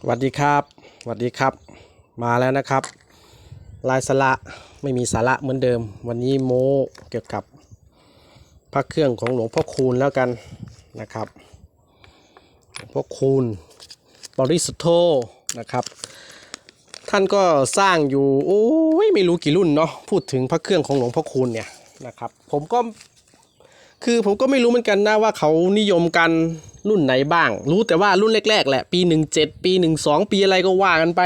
สวัสดีครับสวัสดีครับ มาแล้วนะครับ ลายสละไม่มีสาระเหมือนเดิม วันนี้โม้เกี่ยวกับพระเครื่องของหลวงพ่อคูณแล้วกันนะครับหลวงพ่อคูณบริสุทโธนะครับ ท่านก็สร้างอยู่โอ้ยไม่รู้กี่รุ่นเนาะพูดถึงพระเครื่องของหลวงพ่อคูณเนี่ยนะครับ ผมก็ คือผมก็ไม่รู้เหมือนกันนะว่าเขานิยมกันรุ่นไหนบ้าง รู้แต่ว่ารุ่นแรกๆแหละ ปี 17 ปี 12 ปีอะไรก็ว่ากันไป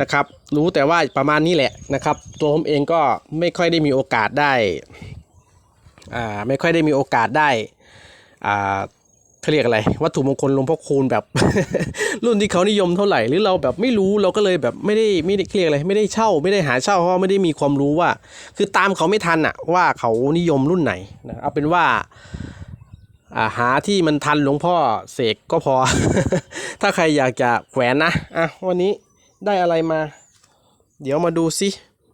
นะครับ รู้แต่ว่าประมาณนี้แหละนะครับ ตัวผมเองก็ไม่ค่อยได้มีโอกาสได้อ่าไม่ค่อยได้มีโอกาสได้อ่า เขาเรียกอะไร วัตถุมงคลหลวงพ่อคูณแบบ รุ่นที่เขานิยมเท่าไหร่หรือเราแบบไม่รู้เราก็เลยแบบไม่ได้ไม่ได้เรียกอะไรไม่ได้เช่า ไม่ได้หาเช่าเพราะไม่ได้มีความรู้ว่า คือตามเขาไม่ทันอะว่าเขานิยมรุ่นไหนนะเอาเป็นว่าอาหาที่มันทันหลวงพ่อเสกก็พอ ถ้าใครอยากจะแขวนนะอะวันนี้ได้อะไรมา เดี๋ยวมาดูซิ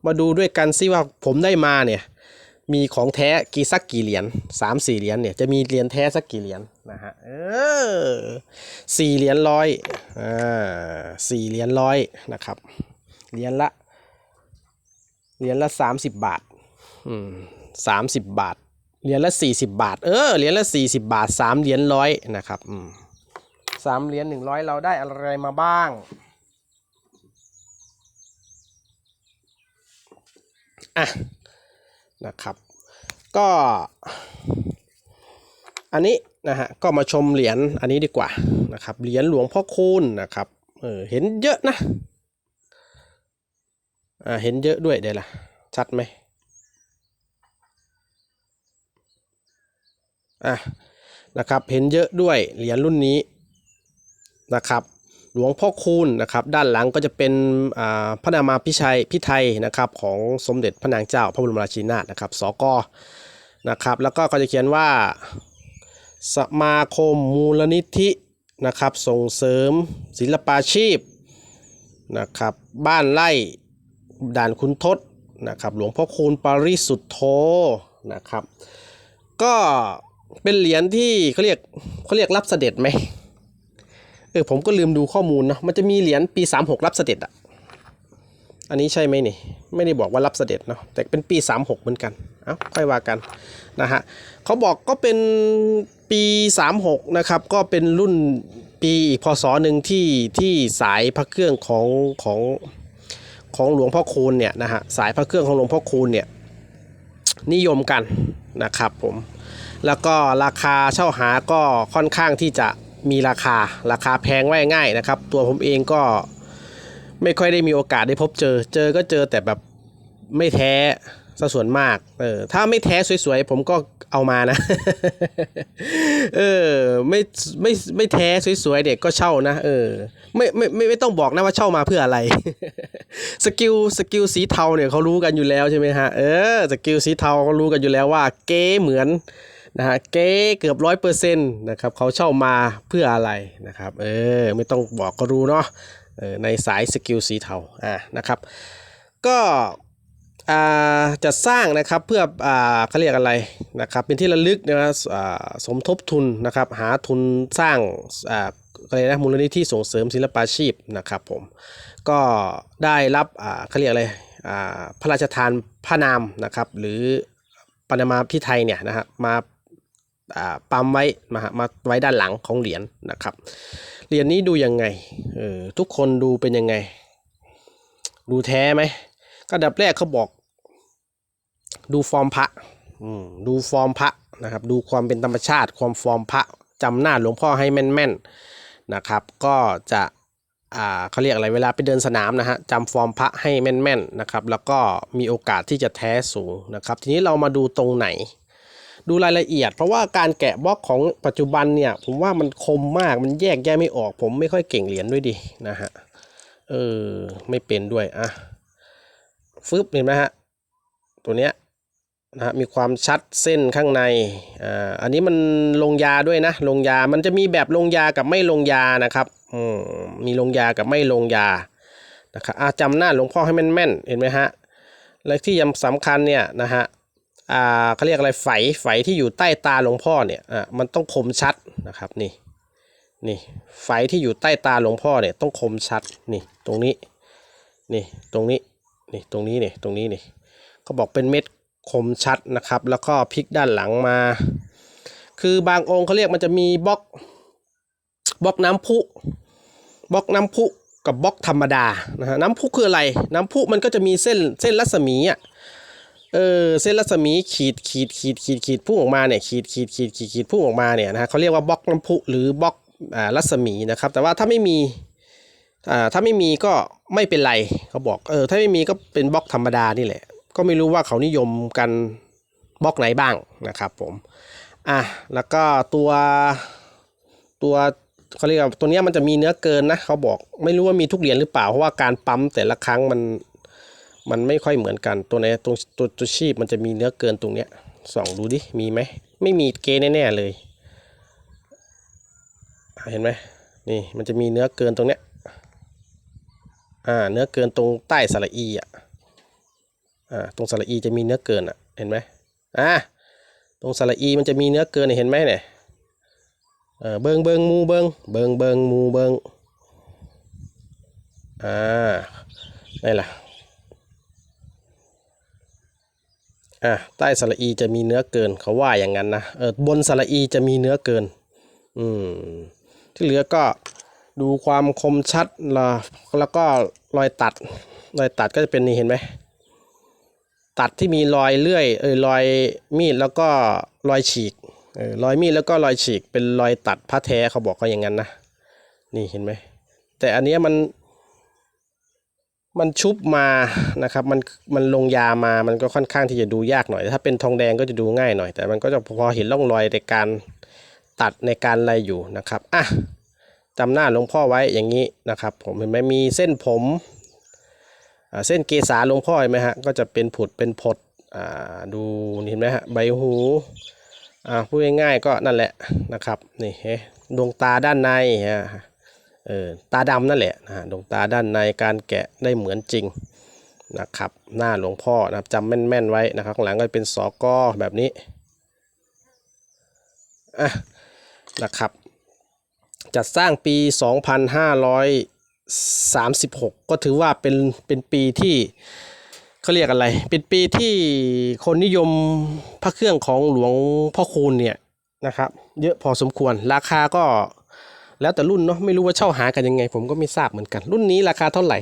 มาดูด้วยกันซิว่าผมได้มาเนี่ย มีของแท้กี่สักกี่เหรียญสามสี่เหรียญเนี่ยจะมีเหรียญแท้สักกี่เหรียญนะฮะเออสี่เหรียญร้อยอ่าสี่เหรียญร้อยนะครับเหรียญละเหรียญละสามสิบบาทอืมสามสิบบาทเหรียญละสี่สิบบาท เออเหรียญละสี่สิบบาทสามเหรียญร้อยนะครับอืมสามเหรียญหนึ่งร้อยเราได้อะไรมาบ้างอะ นะครับ ก็ อันนี้นะฮะก็มาชมเหรียญอันนี้ดีกว่านะครับเหรียญหลวงพ่อคูณนะครับเออเห็นเยอะนะอ่าเห็นเยอะด้วยเดี๋ยวล่ะชัดไหมอะนะครับเห็นเยอะด้วยเหรียญรุ่นนี้นะครับ หลวงพ่อคูณนะครับด้านหลังก็จะเป็นพระนามาพิชัยพิไทยนะครับของสมเด็จพระนางเจ้าพระบรมราชินีนาถนะครับสกนะครับแล้วก็ก็จะเขียนว่าสมาคมมูลนิธินะครับส่งเสริมศิลปาชีพนะครับบ้านไร่ด่านคุณทศนะครับหลวงพ่อคูณปริสุทธโธนะครับ ก็เป็นเหรียญที่เขาเรียกเขาเรียกรับเสด็จไหม เออผมก็ลืมดูข้อมูลเนาะมันจะมีเหรียญปี 36 รับเสด็จอะอันนี้ใช่ไหมนี่ ไม่ได้บอกว่ารับเสด็จเนาะแต่เป็นปี 36 เหมือนกันเอ้าค่อยว่ากันนะฮะเขาบอกก็เป็นปี 36 นะครับ ก็เป็นรุ่นปีอีกพศหนึ่งที่ที่สายพระเครื่องของของของหลวงพ่อคูณเนี่ยนะฮะสายพระเครื่องของหลวงพ่อคูณเนี่ยนิยมกันนะครับผมแล้วก็ราคาเช่าหาก็ค่อนข้างที่จะ มีราคาราคาแพงไว้ง่ายนะครับ ตัวผมเองก็ไม่ค่อยได้มีโอกาสได้พบเจอ เจอก็เจอแต่แบบไม่แท้ซะส่วนมาก เออ ถ้าไม่แท้สวยๆ ผมก็เอามานะ เออ ไม่ไม่ไม่แท้สวยๆเด็กก็เช่านะ เออ ไม่ไม่ไม่ไม่ต้องบอกนะว่าเช่ามาเพื่ออะไร สกิลสกิลสีเทาเนี่ยเขารู้กันอยู่แล้วใช่ไหมฮะ เออ สกิลสีเทาเขารู้กันอยู่แล้วว่า เก๊เหมือน นะฮะเก๊เกือบร้อยเปอร์เซ็นต์นะครับเขาเช่ามาเพื่ออะไรนะครับเออไม่ต้องบอกก็รู้เนาะเออในสายสกิลสีเทาอ่านะครับก็อ่าจะสร้างนะครับเพื่ออ่าเขาเรียกอะไรนะครับเป็นที่ระลึกนะครับอ่าสมทบทุนนะครับหาทุนสร้างอ่าอะไรนะมูลนิธิส่งเสริมศิลปาชีพนะครับผมก็ได้รับอ่าเขาเรียกอะไรอ่าพระราชทานพระนามนะครับหรือปณมาพิไทยเนี่ยนะฮะมา ปั๊มไว้มามาไว้ด้านหลังของเหรียญนะครับ เหรียญนี้ดูยังไงเออทุกคนดูเป็นยังไง ดูแท้ไหมก็ดับแรกเขาบอก ดูฟอร์มพระดูฟอร์มพระนะครับ ดูความเป็นธรรมชาติ ความฟอร์มพระจำหน้าหลวงพ่อให้แม่นๆนะครับ ก็จะอ่าเขาเรียกอะไรเวลาไปเดินสนามนะฮะจำฟอร์มพระให้แม่นๆนะครับ แล้วก็มีโอกาสที่จะแท้สูงนะครับ ทีนี้เรามาดูตรงไหน ดูรายละเอียด เพราะว่าการแกะบล็อกของปัจจุบันเนี่ย ผมว่ามันคมมากมันแยกแยะไม่ออก ผมไม่ค่อยเก่งเหรียญด้วยดินะฮะเออไม่เป็นด้วยอะฟึบเห็นไหมฮะตัวเนี้ยนะฮะมีความชัดเส้นข้างในอ่าอันนี้มันลงยาด้วยนะ ลงยามันจะมีแบบลงยากับไม่ลงยานะครับอืมมีลงยากับไม่ลงยานะครับอาจำหน้าหลวงพ่อให้แม่นๆเห็นไหมฮะและที่ยังสำคัญเนี่ยนะฮะ อ่าเขาเรียกอะไรไฝไฝที่อยู่ใต้ตาหลวงพ่อเนี่ยอ่ามันต้องคมชัดนะครับนี่นี่ไฟที่อยู่ใต้ตาหลวงพ่อเนี่ยต้องคมชัดนี่ตรงนี้นี่ตรงนี้นี่ตรงนี้นี่ตรงนี้นี่เขาบอกเป็นเม็ดคมชัดนะครับ แล้วก็พลิกด้านหลังมา คือบางองค์เขาเรียกมันจะมีบล็อกบล็อกน้ำพุบล็อกน้ำพุกับบล็อกธรรมดานะฮะน้ำพุคืออะไร น้ำพุมันก็จะมีเส้นเส้นรัศมีอะ เออเส้นรัศมีขีดขีดขีดขีดขีดพุ่งออกมาเนี่ยขีดขีดขีดขีดขีดพุ่งออกมาเนี่ยนะฮะเขาเรียกว่าบล็อกน้ำพุหรือบล็อกอ่ารัศมีนะครับแต่ว่าถ้าไม่มีอ่าถ้าไม่มีก็ไม่เป็นไรเขาบอกเออถ้าไม่มีก็เป็นบล็อกธรรมดานี่แหละ ก็ไม่รู้ว่าเขานิยมกันบล็อกไหนบ้างนะครับผมอะแล้วก็ตัวตัวเขาเรียกว่าตัวเนี้ยมันจะมีเนื้อเกินนะเขาบอกไม่รู้ว่ามีทุกเหรียญหรือเปล่าเพราะว่าการปั๊มแต่ละครั้งมัน มันไม่ค่อยเหมือนกันตัวไหนตรงตัวตัวชีพมันจะมีเนื้อเกินตรงเนี้ยส่องดูดิมีไหมไม่มีเกแน่ๆเลยเห็นไหมนี่มันจะมีเนื้อเกินตรงเนี้ยอ่าเนื้อเกินตรงใต้สระอีอะอ่าตรงสระอีจะมีเนื้อเกินอะเห็นไหมอ่าตรงสระอีมันจะมีเนื้อเกินเนี่ยเห็นไหมเนี่ยเออเบิงเบิงมูเบิงเบิงเบิงมูเบิงอ่านี่แหละ อะใต้สระอีจะมีเนื้อเกินเขาว่าอย่างนั้นนะเออบนสระอีจะมีเนื้อเกิน อืมที่เหลือก็ดูความคมชัดละแล้วก็รอยตัด รอยตัดก็จะเป็นนี่เห็นไหมตัดที่มีรอยเลื่อยเออรอยมีดแล้วก็รอยฉีกเออรอยมีดแล้วก็รอยฉีกเป็นรอยตัดพระแท้เขาบอกก็อย่างนั้นนะนี่เห็นไหมแต่อันนี้มัน มันชุบมานะครับมันมันลงยามามันก็ค่อนข้างที่จะดูยากหน่อย ถ้าเป็นทองแดงก็จะดูง่ายหน่อย แต่มันก็จะพอเห็นร่องรอยในการตัดในการอะไรอยู่นะครับอะจำหน้าหลวงพ่อไว้อย่างนี้นะครับ ผมเห็นไหมมีเส้นผมเส้นเกษาหลวงพ่อเห็นไหมฮะก็จะเป็นผุดเป็นผดดูเห็นไหมฮะใบหูพูดง่ายๆก็นั่นแหละนะครับนี่ดวงตาด้านในฮะ เออตาดำนั่นแหละนะดวงตาด้านในการแกะได้เหมือนจริงนะครับหน้าหลวงพ่อนะครับจำแม่นๆไว้นะครับข้างหลังก็เป็นสอกอแบบนี้อะนะครับจัดสร้างปี 2536 ก็ถือว่าเป็นเป็นปีที่เขาเรียกอะไร เป็นปีที่คนนิยมพระเครื่องของหลวงพ่อคูณเนี่ยนะครับ เยอะพอสมควรราคาก็ แล้วแต่รุ่นเนาะไม่รู้ว่าเช่าหากันยังไง ผมก็ไม่ทราบเหมือนกัน รุ่นนี้ราคาเท่าไหร่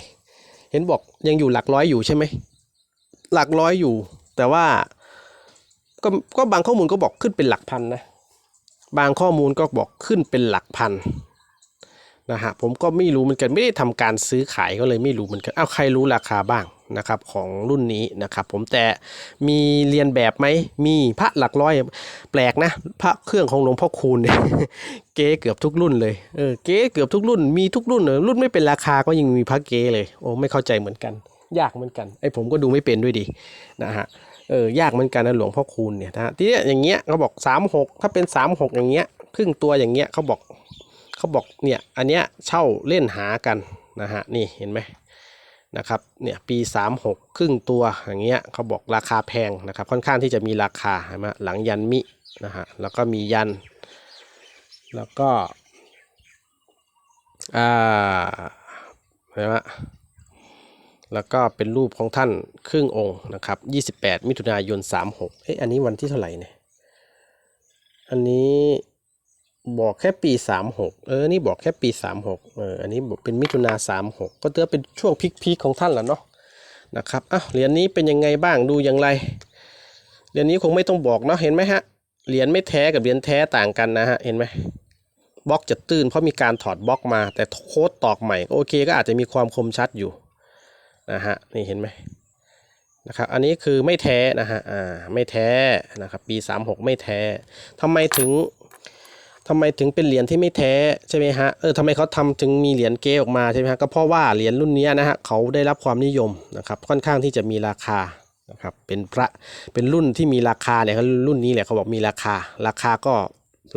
เห็นบอกยังอยู่หลักร้อยอยู่ใช่ไหมหลักร้อยอยู่ แต่ว่าก็ก็บางข้อมูลก็บอกขึ้นเป็นหลักพันนะบางข้อมูลก็บอกขึ้นเป็นหลักพัน นะฮะผมก็ไม่รู้เหมือนกันไม่ได้ทำการซื้อขายก็เลยไม่รู้เหมือนกันอ้าวใครรู้ราคาบ้างนะครับของรุ่นนี้นะครับผมแต่มีเรียนแบบไหมมีพระหลักร้อยแปลกนะพระเครื่องของหลวงพ่อคูณเนี่ยเก๊เกือบทุกรุ่นเลยเออเก๊เกือบทุกรุ่นมีทุกรุ่นเลยรุ่นไม่เป็นราคาก็ยังมีพระเก๊เลยโอ้ไม่เข้าใจเหมือนกัน ยากเหมือนกันไอ้ผมก็ดูไม่เป็นด้วยดีนะฮะเออยากเหมือนกันนะหลวงพ่อคูณเนี่ยนะทีนี้อย่างเงี้ยเขาบอกสามหกถ้าเป็นสามหกอย่างเงี้ยครึ่งตัวอย่างเงี้ยเขาบอก เขาบอกเนี่ยอันเนี้ยเช่าเล่นหากันนะฮะนี่เห็นไหมนะครับเนี่ยปี 36 ครึ่งตัวอย่างเงี้ยเขาบอกราคาแพงนะครับค่อนข้างที่จะมีราคาเห็นไหมหลังยันมินะฮะแล้วก็มียัน แล้วก็อ่าเห็นไหมแล้วก็เป็นรูปของท่านครึ่งองค์นะครับ 28 มิถุนายน 36 เอ๊ะอันนี้วันที่เท่าไหร่เนี่ย อันนี้ บอกแค่ปีสามหกเออ นี่บอกแค่ปีสามหกเออ อันนี้บอกเป็นมิถุนาสามหกก็ถือเป็นช่วงพีคๆของท่านแหละเนาะ นะครับอะเหรียญนี้เป็นยังไงบ้าง ดูอย่างไร เหรียญนี้คงไม่ต้องบอกเนาะ เห็นไหมฮะ เหรียญไม่แท้กับเหรียญแท้ต่างกันนะฮะ เห็นไหมบล็อกจะตื้นเพราะมีการถอดบล็อกมา แต่โค้ดตอกใหม่ โอเค ก็อาจจะมีความคมชัดอยู่ นะฮะ นี่เห็นไหมนะครับ อันนี้คือไม่แท้นะฮะ อ่า ไม่แท้นะครับ ปีสามหกไม่แท้ทำไมถึง ทำไมถึงเป็นเหรียญที่ไม่แท้ใช่ไหมฮะเออทำไมเขาทำถึงมีเหรียญเก๊ออกมาใช่ไหมฮะก็เพราะว่าเหรียญรุ่นนี้นะฮะเขาได้รับความนิยมนะครับค่อนข้างที่จะมีราคานะครับเป็นพระเป็นรุ่นที่มีราคาเนี่ยเขารุ่นนี้แหละเขาบอกมีราคา ราคาก็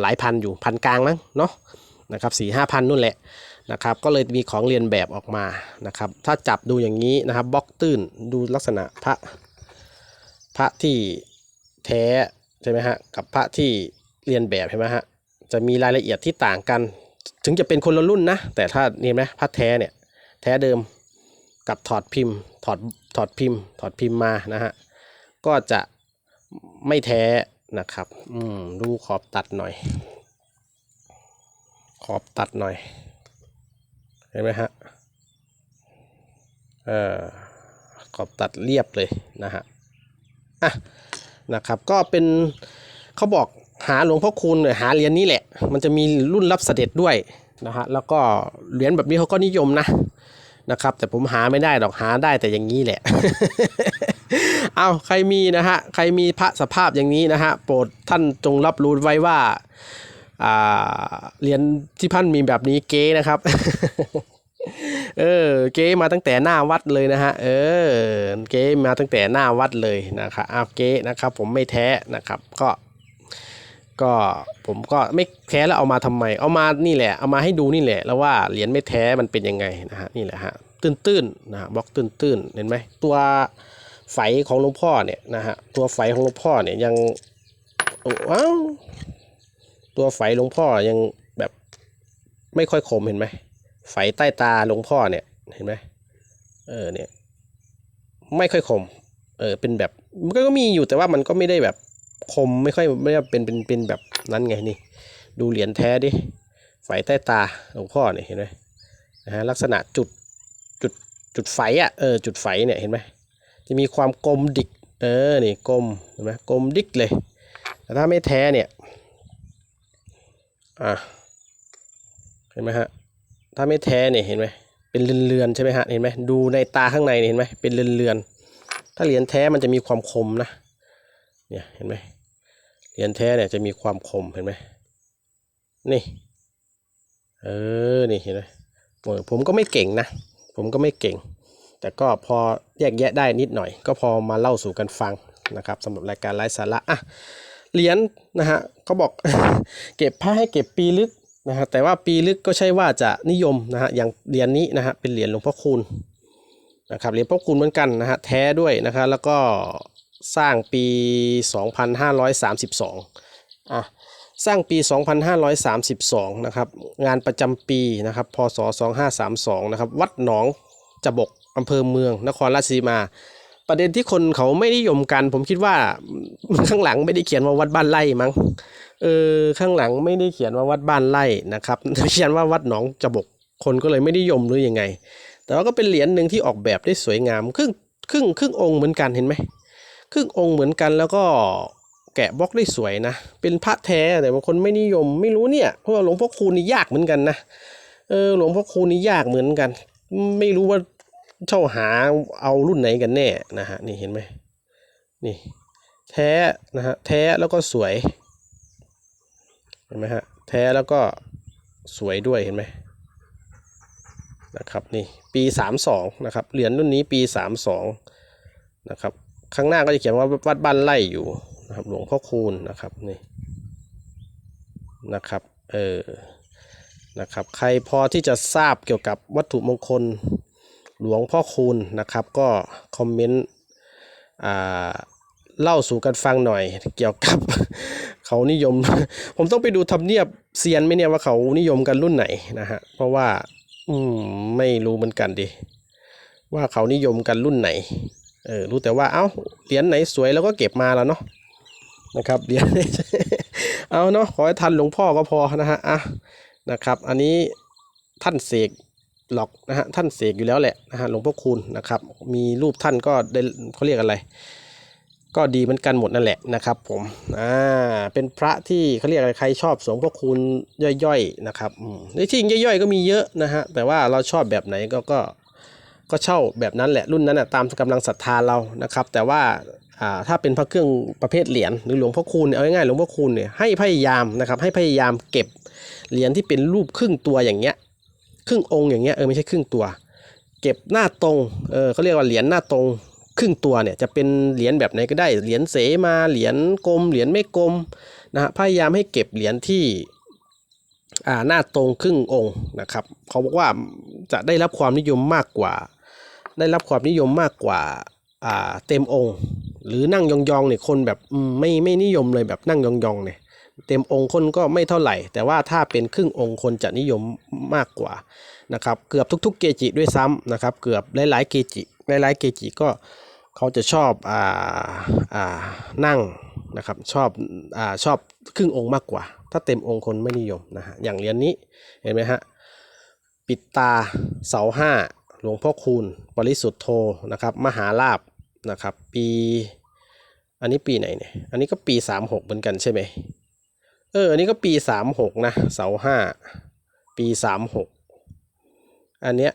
หลายพันอยู่พันกลางมั้งเนาะนะครับสี่ห้าพันนู่นแหละนะครับก็เลยมีของเรียนแบบออกมานะครับถ้าจับดูอย่างนี้นะครับบล็อกตื้นดูลักษณะพระพระที่แท้ใช่ไหมฮะกับพระที่เรียนแบบใช่ไหมฮะ จะมีรายละเอียดที่ต่างกัน ถึงจะเป็นคนละรุ่นนะ แต่ถ้านี่ไหมพระแท้เนี่ย แท้เดิมกับถอดพิมพ์ ถอดถอดพิมพ์ ถอดพิมพ์มานะฮะ ก็จะไม่แท้นะครับ อืมดูขอบตัดหน่อย ขอบตัดหน่อย เห็นไหมฮะ เออขอบตัดเรียบเลยนะฮะ อะ นะครับ ก็เป็นเขาบอก หาหลวงพ่อคูณเนี่ยหาเหรียญนี้แหละ มันจะมีรุ่นรับเสด็จด้วยนะฮะแล้วก็เหรียญแบบนี้เขาก็นิยมนะนะครับ แต่ผมหาไม่ได้ดอกหาได้แต่อย่างนี้แหละ เอาใครมีนะฮะใครมีพระสภาพอย่างนี้นะฮะโปรดท่านจงรับรู้ไว้ว่าอ่าเหรียญที่พันมีแบบนี้เก๊นะครับเออเก๊มาตั้งแต่หน้าวัดเลยนะฮะเออเก๊มาตั้งแต่หน้าวัดเลยนะครับอ้าวเก๊นะครับ ผมไม่แท้นะครับ ก็ ก็ผมก็ไม่แท้แล้วเอามาทำไม เอามานี่แหละ เอามาให้ดูนี่แหละ แล้วว่าเหรียญไม่แท้มันเป็นยังไงนะฮะนี่แหละฮะตื้นๆนะฮะบล็อกตื้นๆเห็นไหมตัวไฝของหลวงพ่อเนี่ยนะฮะตัวไฝของหลวงพ่อเนี่ยยังว้าวตัวไฝหลวงพ่อยังแบบไม่ค่อยคมเห็นไหมไฝใต้ตาหลวงพ่อเนี่ยเห็นไหมเออเนี่ยไม่ค่อยคมเออเป็นแบบมันก็มีอยู่แต่ว่ามันก็ไม่ได้แบบ คมไม่ค่อยไม่ได้เป็นเป็นเป็นแบบนั้นไงนี่ ดูเหรียญแท้ดิไฝใต้ตาหลวงพ่อเนี่ยเห็นไหมนะฮะลักษณะจุดจุดจุดไฝอะเออจุดไฝเนี่ยเห็นไหมจะมีความกลมดิกเออนี่กลมเห็นไหมกลมดิกเลยแต่ถ้าไม่แท้เนี่ยอะเห็นไหมฮะถ้าไม่แท้เนี่ยเห็นไหมเป็นเรือนๆใช่ไหมฮะเห็นไหมดูในตาข้างในเนี่ยเห็นไหมเป็นเรือนๆถ้าเหรียญแท้มันจะมีความคมนะ เนี่ยเห็นไหมเหรียญแท้เนี่ยจะมีความคมเห็นไหมนี่เออนี่เห็นไหมผมก็ไม่เก่งนะ ผมก็ไม่เก่ง แต่ก็พอแยกแยะได้นิดหน่อย ก็พอมาเล่าสู่กันฟังนะครับสำหรับรายการไร้สาระอะเหรียญนะฮะเขาบอกเก็บผ้าให้เก็บปีลึกนะฮะแต่ว่าปีลึกก็ใช่ว่าจะนิยมนะฮะอย่างเหรียญนี้นะฮะเป็นเหรียญหลวงพ่อคูณนะครับเหรียญพ่อคูณเหมือนกันนะฮะแท้ด้วยนะครับแล้วก็ สร้างปี 2532อะสร้างปี 2532 นะครับ งานประจำปีนะครับ พศ 2532 นะครับ วัดหนองจบกอำเภอเมือง นครราชสีมา ประเด็นที่คนเขาไม่นิยมกัน ผมคิดว่าข้างหลังไม่ได้เขียนว่าวัดบ้านไร่มั้ง เออ ข้างหลังไม่ได้เขียนว่าวัดบ้านไร่นะครับ เขียนว่าวัดหนองจบก คนก็เลยไม่ได้ยมหรือยังไง แต่ว่าก็เป็นเหรียญหนึ่งที่ออกแบบได้สวยงาม ครึ่งครึ่งครึ่งองค์เหมือนกันเห็นไหม ครึ่งองค์เหมือนกันแล้วก็แกะบล็อกได้สวยนะ เป็นพระแท้แต่บางคนไม่นิยมไม่รู้เนี่ย เพราะว่าหลวงพ่อคูณนี่ยากเหมือนกันนะ เออหลวงพ่อคูณนี่ยากเหมือนกัน ไม่รู้ว่าเช่าหาเอารุ่นไหนกันแน่นะฮะนี่เห็นไหมนี่ แท้นะฮะแท้แล้วก็สวยเห็นไหมฮะแท้แล้วก็สวยด้วยเห็นไหมนะครับนี่ปีสามสองนะครับเหรียญรุ่นนี้ปีสามสองนะครับ ข้างหน้าก็จะเขียนว่าวัดบ้านไร่อยู่นะครับ หลวงพ่อคูณนะครับนี่นะครับเออนะครับ ใครพอที่จะทราบเกี่ยวกับวัตถุมงคลหลวงพ่อคูณนะครับ ก็คอมเมนต์อ่าเล่าสู่กันฟังหน่อยเกี่ยวกับเขานิยม ผมต้องไปดูทำเนียบเซียนไหมเนี่ยว่าเขานิยมกันรุ่นไหนนะฮะเพราะว่า อืมไม่รู้เหมือนกันดิว่าเขานิยมกันรุ่นไหน เออรู้แต่ว่าเอ้าเหรียญไหนสวยแล้วก็เก็บมาแล้วเนาะนะครับเหรียญเอาเนาะขอให้ทันหลวงพ่อก็พอนะฮะอะนะครับ อันนี้ท่านเสกหลอกนะฮะท่านเสกอยู่แล้วแหละนะฮะหลวงพ่อคูณนะครับ มีรูปท่านก็ได้เขาเรียกอะไร ก็ดีเหมือนกันหมดนั่นแหละนะครับ ผมอ่าเป็นพระที่เขาเรียกอะไรใครชอบสงพระคุณย่อยๆนะครับในที่จริงย่อยๆก็มีเยอะนะฮะแต่ว่าเราชอบแบบไหนก็ก็ ก็เช่าแบบนั้นแหละรุ่นนั้นนะตามกำลังศรัทธาเรานะครับ แต่ว่าถ้าเป็นพระเครื่องประเภทเหรียญหรือหลวงพ่อคูณเนี่ยเอาง่ายๆหลวงพ่อคูณเนี่ยให้พยายามนะครับให้พยายามเก็บเหรียญที่เป็นรูปครึ่งตัวอย่างเงี้ยครึ่งองค์อย่างเงี้ยเออไม่ใช่ครึ่งตัว เก็บหน้าตรงเออเขาเรียกว่าเหรียญหน้าตรงครึ่งตัวเนี่ยจะเป็นเหรียญแบบไหนก็ได้เหรียญเสมาเหรียญกลมเหรียญไม่กลมนะฮะพยายามให้เก็บเหรียญที่อ่าหน้าตรงครึ่งองค์นะครับเขาบอกว่าจะได้รับความนิยมมากกว่า ได้รับความนิยมมากกว่าอ่าเต็มองค์ หรือนั่งยองๆเนี่ยคนแบบไม่ไม่นิยมเลยแบบนั่งยองๆเนี่ยเต็มองค์คนก็ไม่เท่าไหร่ แต่ว่าถ้าเป็นครึ่งองค์คนจะนิยมมากกว่านะครับเกือบทุก ๆ เกจิด้วยซ้ำนะครับเกือบหลายๆเกจิหลายๆเกจิก็เขาจะชอบอ่าอ่านั่งนะครับชอบอ่าชอบครึ่งองค์มากกว่า ถ้าเต็มองค์คนไม่นิยมนะฮะอย่างเหรียญนี้เห็นไหมฮะปิดตาเสาห้า หลวงพ่อคูณปริสุทธโธนะครับ มหาลาบนะครับ ปี อันนี้ปีไหนเนี่ย อันนี้ก็ปีสามหกเหมือนกันใช่ไหมเออ อันนี้ก็ปีสามหกนะ เสาห้าปีสามหกอันเนี้ย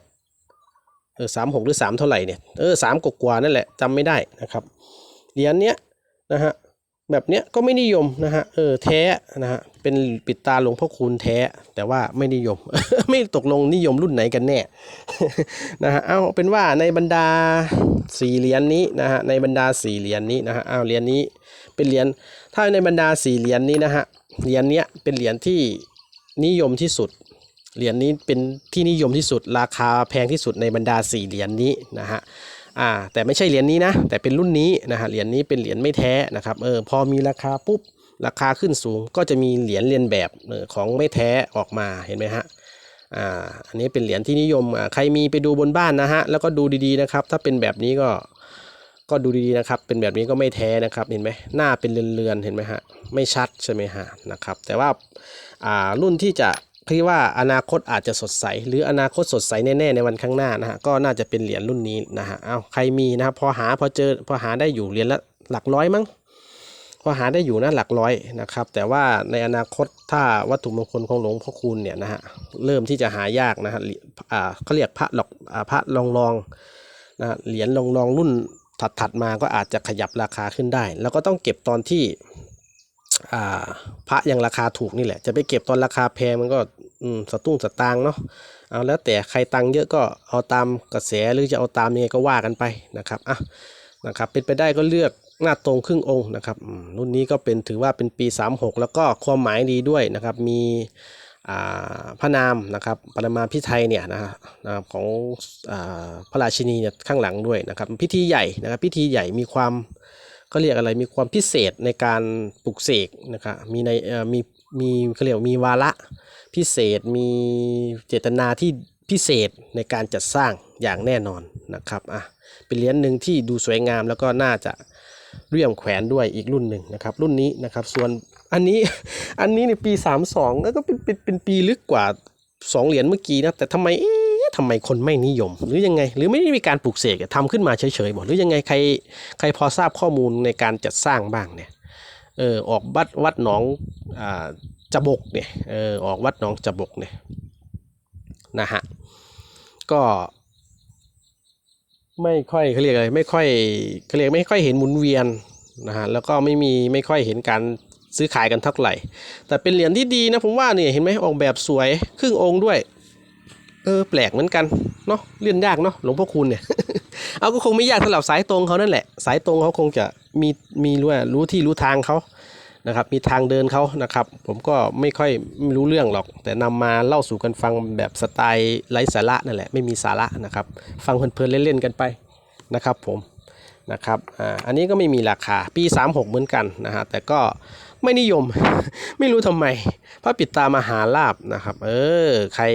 เออสามหกหรือสามเท่าไหร่เนี่ย เออสามกว่านั่นแหละจำไม่ได้นะครับเหรียญเนี้ยนะฮะ แบบเนี้ยก็ไม่นิยมนะฮะเออแท้นะฮะเป็นปิดตาหลวงพ่อคูณแท้ แต่ว่าไม่นิยม ไม่ตกลงนิยมรุ่นไหนกันแน่นะฮะเอาเป็นว่าในบรรดาสี่เหรียญนี้นะฮะในบรรดาสี่เหรียญนี้นะฮะเอาเหรียญนี้เป็นเหรียญถ้าในบรรดาสี่เหรียญนี้นะฮะเหรียญเนี้ยเป็นเหรียญที่นิยมที่สุดเหรียญนี้เป็นที่นิยมที่สุดราคาแพงที่สุดในบรรดาสี่เหรียญนี้นะฮะ อ่าแต่ไม่ใช่เหรียญนี้นะ แต่เป็นรุ่นนี้นะฮะเหรียญนี้เป็นเหรียญไม่แท้นะครับเออพอมีราคาปุ๊บราคาขึ้นสูงก็จะมีเหรียญเรียนแบบเออของไม่แท้ออกมาเห็นไหมฮะอ่าอันนี้เป็นเหรียญที่นิยมอ่าใครมีไปดูบนบ้านนะฮะแล้วก็ดูดีๆนะครับ ถ้าเป็นแบบนี้ก็ก็ดูดีๆนะครับ เป็นแบบนี้ก็ไม่แท้นะครับเห็นไหมหน้าเป็นเรือนๆเห็นไหมฮะไม่ชัดใช่ไหมฮะนะครับ แต่ว่าอ่ารุ่นที่จะ คิดว่าอนาคตอาจจะสดใส หรืออนาคตสดใสแน่ๆในวันข้างหน้านะฮะก็น่าจะเป็นเหรียญรุ่นนี้นะฮะเอาใครมีนะครับพอหาพอเจอพอหาได้อยู่เหรียญละหลักร้อยมั้งพอหาได้อยู่นะหลักร้อยนะครับ แต่ว่าในอนาคตถ้าวัตถุมงคลของหลวงพ่อคูณเนี่ยนะฮะเริ่มที่จะหายากนะฮะเหรียญอ่าเขาเรียกพระหลอกอ่าพระลองลองนะเหรียญลองลองรุ่นถัดๆมาก็อาจจะขยับราคาขึ้นได้ แล้วก็ต้องเก็บตอนที่ พระยังราคาถูกนี่แหละ จะไปเก็บตอนราคาแพงมันก็สตุ้งสตางเนาะเอาแล้วแต่ใครตังค์เยอะก็เอาตามกระแสหรือจะเอาตามยังไงก็ว่ากันไปนะครับอะนะครับเป็นไปได้ก็เลือกหน้าตรงครึ่งองค์นะครับรุ่นนี้ก็เป็นถือว่าเป็นปี 36 แล้วก็ความหมายดีด้วยนะครับมีอ่าพระนามนะครับปรมาพิไทยเนี่ยนะฮะนะครับของอ่าพระราชินีเนี่ยข้างหลังด้วยนะครับพิธีใหญ่นะครับพิธีใหญ่มีความ เขาเรียกอะไรมีความพิเศษในการปลุกเสกนะครับมีในอ่อมีมีเขาเรียกว่ามีวาระพิเศษมีเจตนาที่พิเศษในการจัดสร้างอย่างแน่นอนนะครับอะเป็นเหรียญหนึ่งที่ดูสวยงามแล้วก็น่าจะเรียมแขวนด้วยอีกรุ่นหนึ่งนะครับ รุ่นนี้นะครับ ส่วนอันนี้อันนี้ในปี 32แล้วก็เป็นเป็นเป็นปีลึกกว่า 2 เหรียญเมื่อกี้นะแต่ทำไมเอ๊ะ ทำไมคนไม่นิยม หรือยังไง หรือไม่ได้มีการปลูกเสกอะทำขึ้นมาเฉยๆบอกหรือยังไงใครใครพอทราบข้อมูลในการจัดสร้างบ้างเนี่ยเออออกวัดวัดหนองอ่าจบกเนี่ยเออออกวัดหนองจบกเนี่ยนะฮะก็ไม่ค่อยเขาเรียกอะไรไม่ค่อยเขาเรียกไม่ค่อยเห็นหมุนเวียนนะฮะแล้วก็ไม่มีไม่ค่อยเห็นการซื้อขายกันเท่าไหร่ แต่เป็นเหรียญที่ดีนะผมว่าเนี่ยเห็นไหมออกแบบสวยครึ่งองค์ด้วย เออแปลกเหมือนกันเนาะเลื่อนยากเนาะหลวงพ่อคูณเนี่ยเอาก็คงไม่ยากสำหรับสายตรงเขานั่นแหละ สายตรงเขาคงจะมีมีรู้รู้ที่รู้ทางเขานะครับ มีทางเดินเขานะครับ ผมก็ไม่ค่อยไม่รู้เรื่องหรอก แต่นำมาเล่าสู่กันฟังแบบสไตล์ไร้สาระนั่นแหละไม่มีสาระนะครับ ฟังเพลินๆเล่นๆกันไปนะครับผมนะครับอ่าอันนี้ก็ไม่มีราคาปี 36 เหมือนกันนะฮะแต่ก็ ไม่นิยม ไม่รู้ทำไมพระปิดตามหาลาบนะครับ เออ ใคร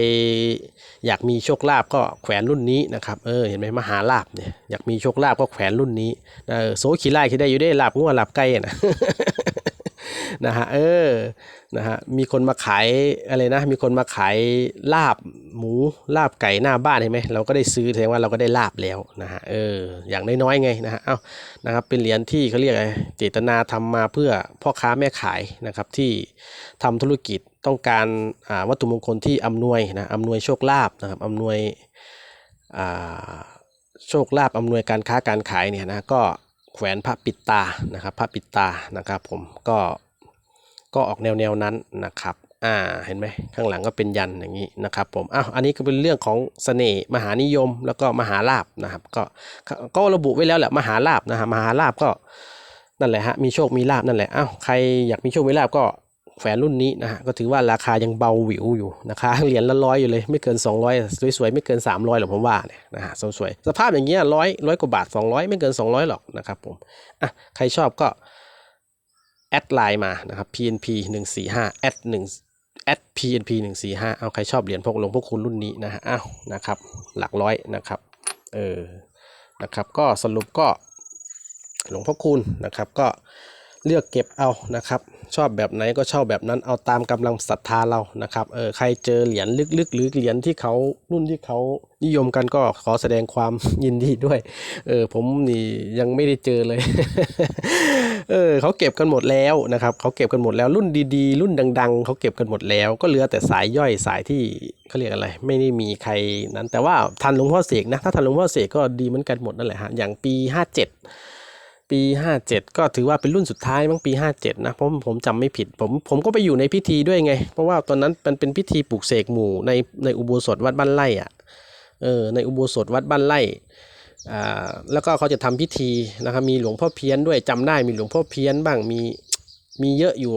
อยากมีโชคลาภก็แขวนรุ่นนี้นะครับ เออ เห็นไหมมหาลาบเนี่ย อยากมีโชคลาภก็แขวนรุ่นนี้เออโซขีไล่ที่ได้อยู่ได้ลาบงัวลาบไก่อะนะ นะฮะเออนะฮะมีคนมาขายอะไรนะ มีคนมาขายลาบหมูลาบไก่หน้าบ้านเห็นไหมเราก็ได้ซื้อแสดงว่าเราก็ได้ลาบแล้วนะฮะเอออย่างน้อยๆไงนะฮะเอานะครับเป็นเหรียญที่เขาเรียกอะไรเจตนาทำมาเพื่อพ่อค้าแม่ขายนะครับที่ทำธุรกิจต้องการาวัตถุมงคลที่อำนวยนะอำนวยโชคลาภนะครับอำนวยโชคลาภอำนวยการค้าการขายเนี่ยนะก็แขวนพระปิดตานะครับพระปิดตานะครับผมก็ ก็ออกแนวแนวนั้นนะครับอ่าเห็นไหมข้างหลังก็เป็นยันอย่างนี้นะครับผมอ้าวอันนี้ก็เป็นเรื่องของเสน่ห์มหานิยมแล้วก็มหาลาบนะครับ ก็ก็ระบุไว้แล้วแหละมหาลาบนะฮะมหาลาบก็นั่นแหละฮะมีโชคมีลาบนั่นแหละอ้าวใครอยากมีโชคมีลาบก็แขวนรุ่นนี้นะฮะก็ถือว่าราคายังเบาหวิวอยู่นะคะเหรียญละร้อยอยู่เลยไม่เกิน 200 สวยๆไม่เกิน 300หรอกผมว่าเนี่ยนะฮะสวยๆสภาพอย่างเงี้ยร้อยร้อยกว่าบาท 200 ไม่เกิน 200 หรอกนะครับผมอะใครชอบก็ แอดไลน์มานะครับ PNP 1 4 5แอด1แอด PNP 1 4 5เอาใครชอบเหรียญพวกลงพ่อคุณรุ่นนี้นะฮะอ้าวนะครับ หลักร้อยนะครับเออนะครับ ก็สรุปก็หลวงพ่อคุณนะครับ ก็เลือกเก็บเอานะครับ ชอบแบบไหนก็เช่าแบบนั้นเอาตามกำลังศรัทธาเรานะครับเออใครเจอเหรียญลึกๆ หรือเหรียญที่เขารุ่นที่เขานิยมกันก็ขอแสดงความยินดีด้วยเออผมนี่ยังไม่ได้เจอเลย เออเขาเก็บกันหมดแล้วนะครับเขาเก็บกันหมดแล้วรุ่นดีๆ รุ่นดัง ๆเขาเก็บกันหมดแล้ว ก็เหลือแต่สายย่อยสายที่เขาเรียกอะไร ไม่ได้มีใครนั้น แต่ว่าทันหลวงพ่อเสกนะถ้าทันหลวงพ่อเสกก็ดีเหมือนกันหมดนั่นแหละฮะอย่างปี 57 ปี 57 ก็ถือว่าเป็นรุ่นสุดท้ายมั้งปี 57 นะเพราะผมจำไม่ผิดผมผมก็ไปอยู่ในพิธีด้วยไง เพราะว่าตอนนั้นมันเป็นพิธีปลูกเสกหมู่ในในอุโบสถวัดบ้านไร่อะเออในอุโบสถวัดบ้านไร่ แล้วก็เขาจะทำพิธีนะครับมีหลวงพ่อเพี้ยนด้วยจำได้มีหลวงพ่อเพี้ยนบ้างมีมีเยอะอยู่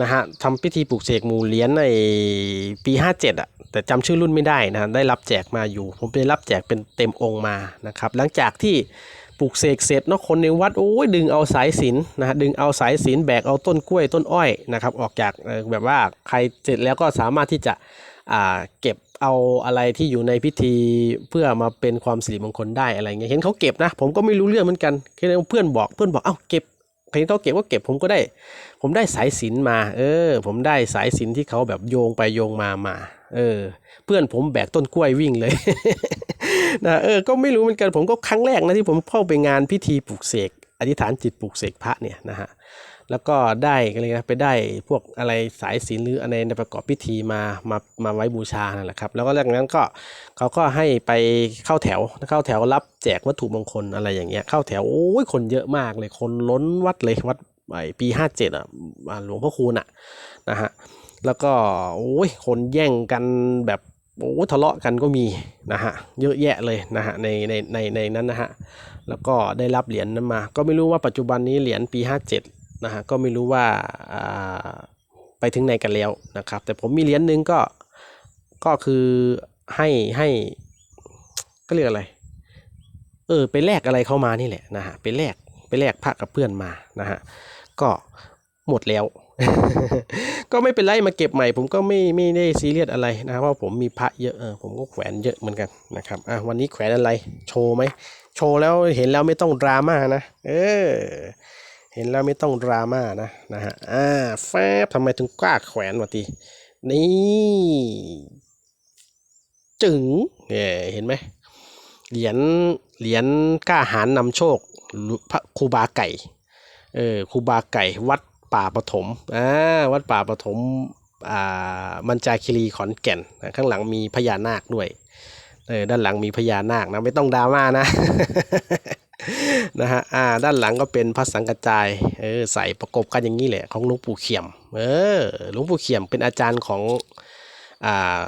นะฮะทำพิธีปลูกเสกหมู่เหรียญในปี 57อะแต่จำชื่อรุ่นไม่ได้นะได้รับแจกมาอยู่ ผมไปรับแจกเป็นเต็มองค์มานะครับหลังจากที่ปลูกเสกเสร็จนาะคนในวัดโอ้ยดึงเอาสายสินนะฮะดึงเอาสายสินแบกเอาต้นกล้วยต้นอ้อยนะครับออกจากแบบว่าใครเสร็จแล้วก็สามารถที่จะ เก็บเอาอะไรที่อยู่ในพิธีเพื่อมาเป็นความสิริมงคลได้อะไรเงี้ยเห็นเขาเก็บนะ ผมก็ไม่รู้เรื่องเหมือนกันแค่เพื่อนบอกเพื่อนบอกเอ้าเก็บเห็นเขาเก็บก็เก็บผมก็ได้ ผมได้สายสินมา เออ ผมได้สายสินที่เขาแบบโยงไปโยงมามา เออ เพื่อนผมแบกต้นกล้วยวิ่งเลยนะเออก็ไม่รู้เหมือนกันผมก็ครั้งแรกนะที่ผมเข้าไปงานพิธีปลุกเสกอธิษฐานจิตปลุกเสกพระเนี่ยนะฮะ แล้วก็ได้อะไรนะไปได้พวกอะไรสายศีลหรืออะไรในประกอบพิธีมามามาไว้บูชานั่นแหละครับ แล้วก็จากนั้นก็เขาก็ให้ไปเข้าแถวเข้าแถวรับแจกวัตถุมงคลอะไรอย่างเงี้ยเข้าแถวโอ้ยคนเยอะมากเลยคนล้นวัดเลยวัดไอปีห้าเจ็ดอะหลวงพ่อคูณอะนะฮะแล้วก็โอ้ยคนแย่งกันแบบโอ้ทะเลาะกันก็มีนะฮะเยอะแยะเลยนะฮะในในในในนั้นนะฮะแล้วก็ได้รับเหรียญนั้นมา ก็ไม่รู้ว่าปัจจุบันนี้เหรียญปี 57 นะฮะก็ไม่รู้ว่าอ่าไปถึงไหนกันแล้วนะครับ แต่ผมมีเหรียญหนึ่งก็ก็คือให้ให้ก็เรียกอะไร เออไปแลกอะไรเข้ามานี่แหละนะฮะไปแลกไปแลกพระกับเพื่อนมานะฮะก็หมดแล้ว ก็ไม่เป็นไรมาเก็บใหม่ ผมก็ไม่ไม่ได้ซีเรียสอะไรนะครับเพราะผมมีพระเยอะเออผมก็แขวนเยอะเหมือนกันนะครับอะวันนี้แขวนอะไร โชว์ไหมโชว์แล้วเห็นแล้วไม่ต้องดราม่านะ เออ เห็นแล้วไม่ต้องดราม่านะนะฮะอ่าแฟบทำไมถึงกล้าแขวนวะทีนี่จึงเนี่ยเห็นไหมเหรียญเหรียญกล้าหารนำโชคพระครูบาไก่เออครูบาไก่วัดป่าปฐมอ่าวัดป่าปฐมอ่ามันจาคิรีขอนแก่นนะข้างหลังมีพญานาคด้วยเออด้านหลังมีพญานาคนะไม่ต้องดราม่านะ นะฮะอ่าด้านหลังก็เป็นพระสังกระจายเออใส่ประกบกันอย่างนี้แหละของหลวงปู่เขียมเออหลวงปู่เขียมเป็นอาจารย์ของอ่า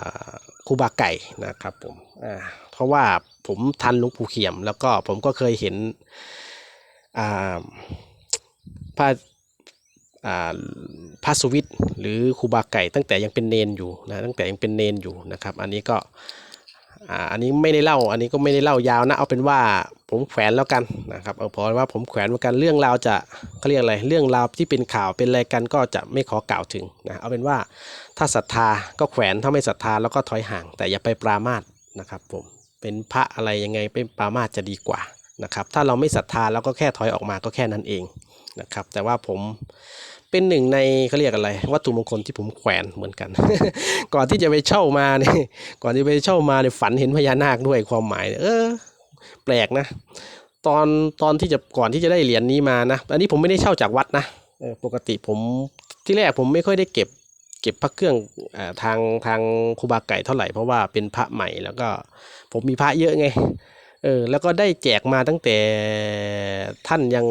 ครูบาไก่นะครับผมอ่าเพราะว่าผมทันหลวงปู่เขียม แล้วก็ผมก็เคยเห็นอ่าพระอ่าพระสุวิทย์หรือครูบาไก่ตั้งแต่ยังเป็นเนนอยู่นะตั้งแต่ยังเป็นเนนอยู่นะครับ อันนี้ก็ อ่าอันนี้ไม่ได้เล่าอันนี้ก็ไม่ได้เล่ายาวนะ เอาเป็นว่าผมแขวนแล้วกันนะครับเอาพอว่าผมแขวนเหมือนกันเรื่องราวจะเขาเรียกอะไรเรื่องราวที่เป็นข่าวเป็นอะไรกันก็จะไม่ขอกล่าวถึงนะเอาเป็นว่าถ้าศรัทธาก็แขวนถ้าไม่ศรัทธาแล้วก็ถอยห่าง แต่อย่าไปปรามาสนะครับผมเป็นพระอะไรยังไงเป็นปรามาสจะดีกว่านะครับถ้าเราไม่ศรัทธาเราก็แค่ถอยออกมาก็แค่นั้นเอง นะครับ แต่ว่าผมเป็นหนึ่งในเขาเรียกอะไร วัตถุมงคลที่ผมแขวนเหมือนกัน ก่อนที่จะไปเช่ามาเนี่ยก่อนที่ไปเช่ามาเนี่ยฝันเห็นพญานาคด้วยความหมาย เออ แปลกนะ ตอนตอนที่จะก่อนที่จะได้เหรียญนี้มานะ อันนี้ผมไม่ได้เช่าจากวัดนะปกติผมที่แรกผมไม่ค่อยได้เก็บเก็บพระเครื่องอทางทางครูบาไก่เท่าไหร่เพราะว่าเป็นพระใหม่แล้วก็ผมมีพระเยอะไงเออแล้วก็ได้แจกมาตั้งแต่ท่านยัง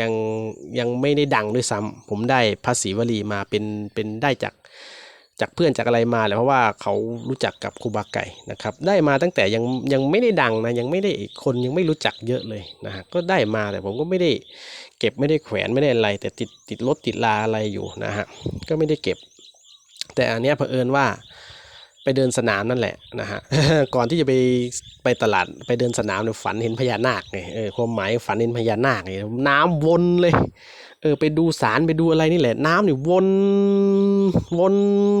ยังยังไม่ได้ดังด้วยซ้ำผมได้พระศรีวลีมาเป็นเป็นได้จากจากเพื่อนจากอะไรมาแหละเพราะว่าเขารู้จักกับครูบาไก่นะครับได้มาตั้งแต่ยังยังไม่ได้ดังนะยังไม่ได้คนยังไม่รู้จักเยอะเลยนะฮะก็ได้มาแต่ผมก็ไม่ได้เก็บไม่ได้แขวนไม่ได้อะไร แต่ติดติดรถติดลาอะไรอยู่นะฮะก็ไม่ได้เก็บ แต่อันเนี้ยเผอิญว่า ไปเดินสนามนั่นแหละนะฮะก่อนที่จะไปไปตลาดไปเดินสนามเนี่ยฝันเห็นพญานาคไงเออความหมายฝันเห็นพญานาคไงน้ำวนเลยเออไปดูสารไปดูอะไรนี่แหละ น้ำนี่วนวน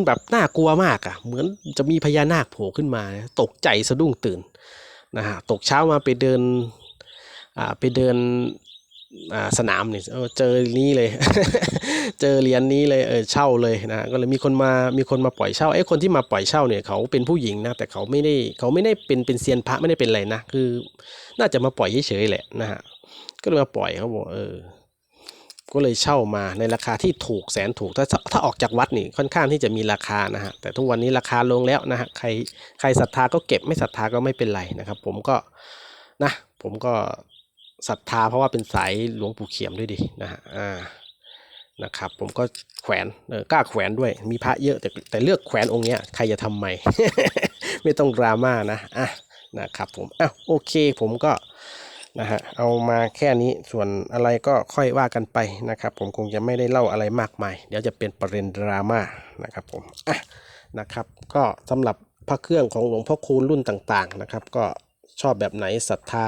แบบน่ากลัวมากอะ่ะ เหมือนจะมีพญานาคโผล่ขึ้นมา ตกใจสะดุ้งตื่นนะฮะตกเช้ามาไปเดินอ่าไปเดิน สนามเนี่เออเจอนี้เลย เจอเหรียญนี้เลยเออเช่าเลยนะก็เลยมีคนมามีคนมาปล่อยเช่าไอ้คนที่มาปล่อยเช่าเนี่ยเขาเป็นผู้หญิงนะแต่เขาไม่ได้เขาไม่ได้เป็นเป็นเซียนพระไม่ได้เป็นอะไรนะคือ น่าจะมาปล่อยเฉยๆแหละนะฮะก็เลยมาปล่อยเขาบอกเออก็เลยเช่ามาในราคาที่ถูกแสนถูกถ้าถ้าออกจากวัดนี่ค่อนข้างที่จะมีราคานะฮะแต่ทุกวันนี้ราคาลงแล้วนะฮะใครใครศรัทธาก็เก็บไม่ศรัทธาก็ไม่เป็นไรนะครับ ผมก็นะผมก็ ศรัทธาเพราะว่าเป็นสายหลวงปู่เขียมด้วยดินะฮะอ่านะครับผมก็แขวนเออกล้าแขวนด้วยมีพระเยอะแต่แต่เลือกแขวนองค์เนี้ยใครจะทำไมไม่ต้องดราม่านะอะนะครับผมอ้าวโอเคผมก็นะฮะเอามาแค่นี้ส่วนอะไรก็ค่อยว่ากันไปนะครับ ผมคงจะไม่ได้เล่าอะไรมากมาย เดี๋ยวจะเป็นประเด็นดราม่านะครับผมอะนะครับ ก็สำหรับพระเครื่องของหลวงพ่อคูณรุ่นต่างๆนะครับ ก็ชอบแบบไหนศรัทธา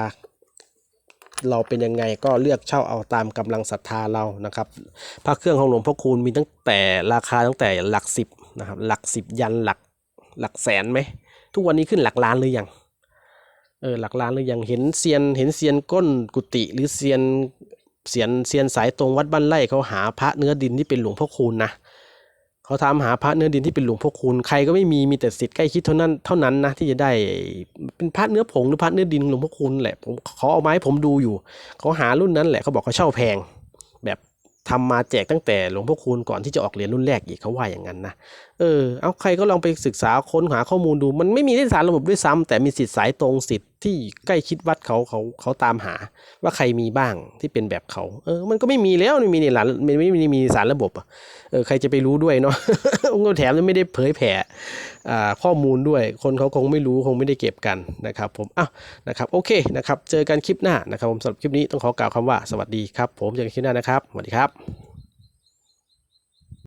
เราเป็นยังไงก็เลือกเช่าเอาตามกำลังศรัทธาเรานะครับพระเครื่องของหลวงพ่อคูณมีตั้งแต่ราคาตั้งแต่หลักสิบนะครับหลักสิบยันหลักหลักแสนไหมทุกวันนี้ขึ้นหลักล้านหรือยังเออหลักล้านหรือยังเห็นเซียนเห็นเซียนก้นกุฏิหรือเซียนเซียนเซียนสายตรงวัดบ้านไร่เขาหาพระเนื้อดินที่เป็นหลวงพ่อคูณนะ เขาถามหาพระเนื้อดินที่เป็นหลวงพ่อคูณใครก็ไม่มีมีแต่สิทธิ์ใกล้คิดเท่านั้นเท่านั้นนะที่จะได้เป็นพระเนื้อผงหรือพระเนื้อดินหลวงพ่อคูณแหละผมเขาเอาไม้ผมดูอยู่เขาหารุ่นนั้นแหละเขาบอกเขาเช่าแพง แบบทำมาแจกตั้งแต่หลวงพ่อคูณก่อนที่จะออกเหรียญรุ่นแรกอีกเขาว่าอย่างนั้นนะเออ เอาใครก็ลองไปศึกษาค้นหาข้อมูลดู มันไม่มีที่สารระบบด้วยซ้ำแต่มีสิทธิ์สายตรงสิทธิ์ที่ใกล้ชิดวัดเขาเขาเขาตามหา ว่าใครมีบ้างที่เป็นแบบเขา เออ มันก็ไม่มีแล้วไม่มีในหลานไม่ไม่มีสารระบบอะเออใครจะไปรู้ด้วยเนาะแถมยังไม่ได้เผยแผ่อ่าข้อมูลด้วย คนเขาคงไม่รู้คงไม่ได้เก็บกันนะครับ ผมอ้าวนะครับโอเคนะครับ เจอกันคลิปหน้านะครับผมสำหรับคลิปนี้ต้องขอกล่าวคำว่าสวัสดีครับ ผมเจอกันคลิปหน้านะครับสวัสดีครับ